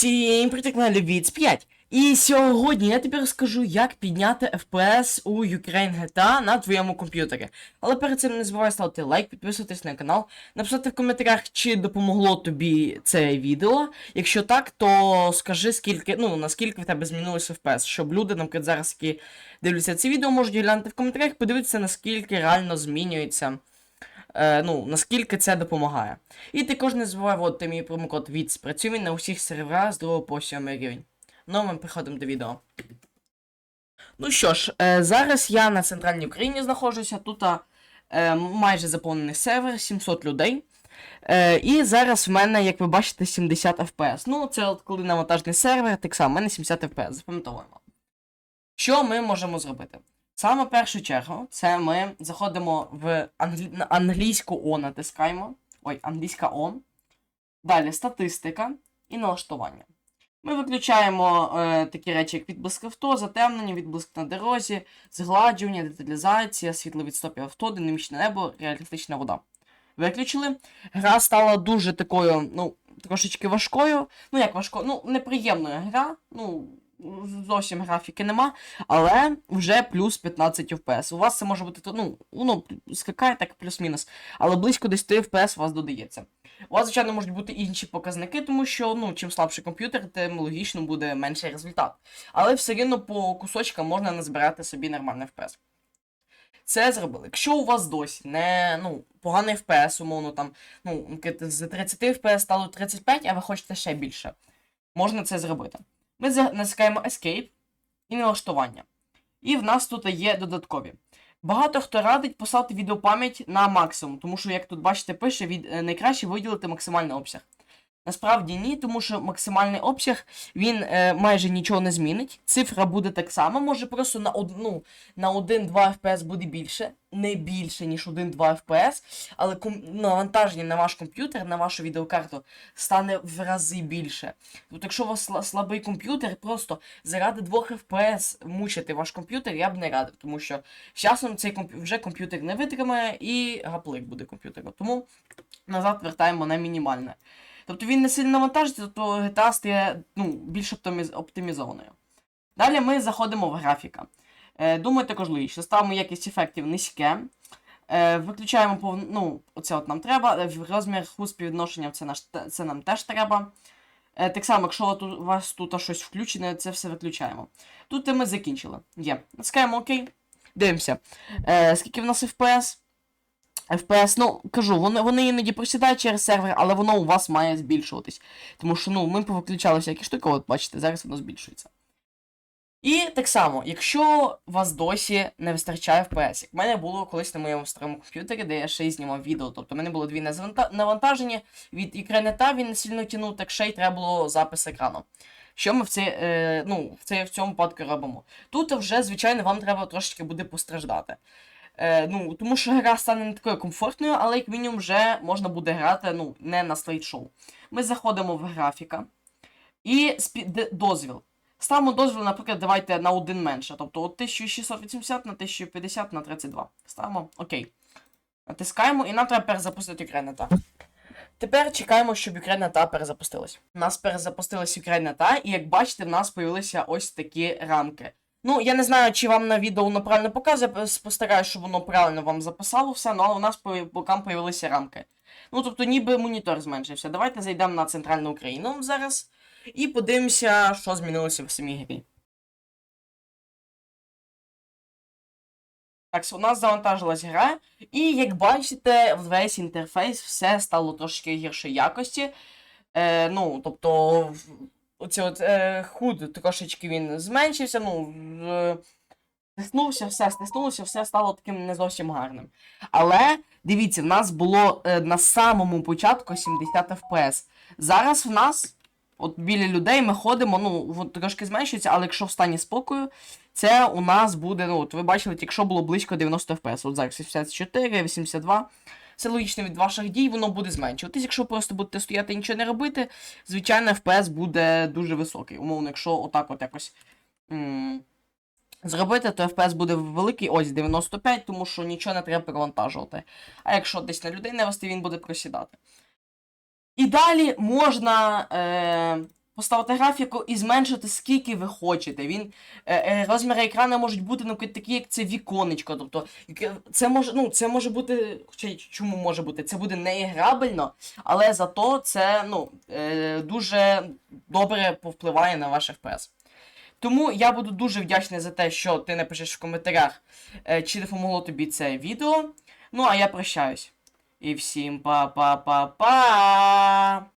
Всім привіт, на Віц 5. І сьогодні я тобі розкажу, як підняти FPS у Ukraine GTA на твоєму комп'ютері. Але перед цим не забувай ставити лайк, підписуватись на канал, написати в коментарях, чи допомогло тобі це відео. Якщо так, то скажи, скільки, ну, наскільки в тебе змінилося FPS, щоб люди, наприклад, зараз, які дивляться це відео, можуть глянути в коментарях, подивитися, наскільки реально змінюється. Е, ну, наскільки це допомагає. І також не забувай вводити мій промокод ВІЦ. Працює на усіх серверах з 2 по 7 рівень. Ну, ми переходимо до відео. Ну що ж, е, зараз я на центральній Україні знаходжуся. Тут е, майже заповнений сервер, 700 людей. Е, і зараз в мене, як ви бачите, 70 FPS. Ну, це от коли навантажний сервер, так само, в мене 70 FPS, запам'ятовуємо. Що ми можемо зробити? Саме в першу чергу, це ми заходимо в англі... англійську О натискаємо. Ой, англійська О. Далі статистика і налаштування. Ми виключаємо е, такі речі, як відблиск авто, затемнення, відблиск на дорозі, згладжування, деталізація, світло від авто, динамічне небо, реалістична вода. Виключили. Гра стала дуже такою, ну, трошечки важкою. Ну, як важкою, ну, неприємною гра. Ну, зовсім графіки нема, але вже плюс 15 FPS. У вас це може бути, ну, ну скакає так плюс-мінус, але близько 10 FPS у вас додається. У вас, звичайно, можуть бути інші показники, тому що ну, чим слабший комп'ютер, тим логічно буде менший результат. Але все рівно по кусочкам можна назбирати собі нормальний FPS. Це зробили. Якщо у вас досі не ну, поганий FPS, умовно там, ну, з 30 FPS стало 35, а ви хочете ще більше, можна це зробити. Ми натискаємо Escape і налаштування. І в нас тут є додаткові. Багато хто радить поставити відеопам'ять на максимум, тому що, як тут бачите, пише, від, е, найкраще виділити максимальний обсяг. Насправді ні, тому що максимальний обсяг він е, майже нічого не змінить. Цифра буде так само, може просто на одну на 1-2 FPS буде більше, не більше, ніж 1-2 FPS, але навантаження на ваш комп'ютер, на вашу відеокарту стане в рази більше. Тобто, якщо у вас слабий комп'ютер, просто заради 2 FPS мучити ваш комп'ютер, я б не радив, тому що з часом цей комп... вже комп'ютер не витримає і гаплик буде комп'ютеру. Тому назад вертаємо на мінімальне. Тобто він не сильно навантажиться, то GTA стає ну, більш оптимізованою. Далі ми заходимо в графіка. Е, Думаю, також логічно. Ставимо якість ефектів низьке. Е, Виключаємо пов... ну, оце от нам треба. Е, розмір ху співвідношення це, наш... це нам теж треба. Так само, якщо у вас тут щось включене, це все виключаємо. Тут і ми закінчили. Є. Натискаємо ОК. Дивимося. Скільки в нас FPS? FPS, ну, кажу, вони вони іноді просідають через сервер, але воно у вас має збільшуватись. Тому що ну, ми повиключали всякі штуки, от бачите, зараз воно збільшується. І так само, якщо вас досі не вистачає FPS, як в мене було колись на моєму старому комп'ютері, де я ще й знімав відео, тобто в мене було дві навантаження, від екранета він не сильно тянув, так ще й треба було запис екрану. Що ми в цей, е, ну, в, цей, в цьому випадку робимо? Тут вже, звичайно, вам треба трошечки буде постраждати. Е, ну, Тому що гра стане не такою комфортною, але як мінімум вже можна буде грати ну, не на слайд-шоу. Ми заходимо в графіка і дозвіл. Ставимо дозвіл, наприклад, давайте на один менше. Тобто от 1680 на 1050 на 32. Ставимо ОК. Натискаємо і нам треба перезапустити Ukraine Тепер чекаємо, щоб Ukraine перезапустилась. У нас перезапустилась Ukraine і як бачите, в нас з'явилися ось такі рамки. Ну, я не знаю, чи вам на відео воно правильно показує, спостерігаю, щоб воно правильно вам записало все, ну, але у нас по бокам появилися рамки. Ну, тобто, ніби монітор зменшився. Давайте зайдемо на центральну Україну зараз і подивимося, що змінилося в самій грі. Так, у нас завантажилась гра, і як бачите, весь інтерфейс все стало трошки гіршої якості. Е, Ну, тобто оці от е, худ трошечки він зменшився, ну. Е, стиснувся, все, стиснулося, все стало таким не зовсім гарним. Але дивіться, в нас було е, на самому початку 70 FPS. Зараз в нас, от біля людей, ми ходимо, ну, от трошки зменшується, але якщо в стані спокою, це у нас буде, ну, от ви бачили, якщо було близько 90 FPS. От зараз 84, 82 це логічно від ваших дій, воно буде зменшуватись. Якщо просто будете стояти і нічого не робити, звичайно, FPS буде дуже високий. Умовно, якщо отак от якось м зробити, то FPS буде великий, ось 95, тому що нічого не треба перевантажувати. А якщо десь на людей не вести, він буде просідати. І далі можна. Е поставити графіку і зменшити скільки ви хочете. Він е, е, розміри екрану можуть бути ну, такі, як це віконечко. Тобто, це може, ну, це може бути. Хоча чому може бути? Це буде не іграбельно, але зато це ну, е, дуже добре повпливає на ваш FPS. Тому я буду дуже вдячний за те, що ти напишеш в коментарях, чи допомогло тобі це відео. Ну, а я прощаюсь. І всім па-па-па-па!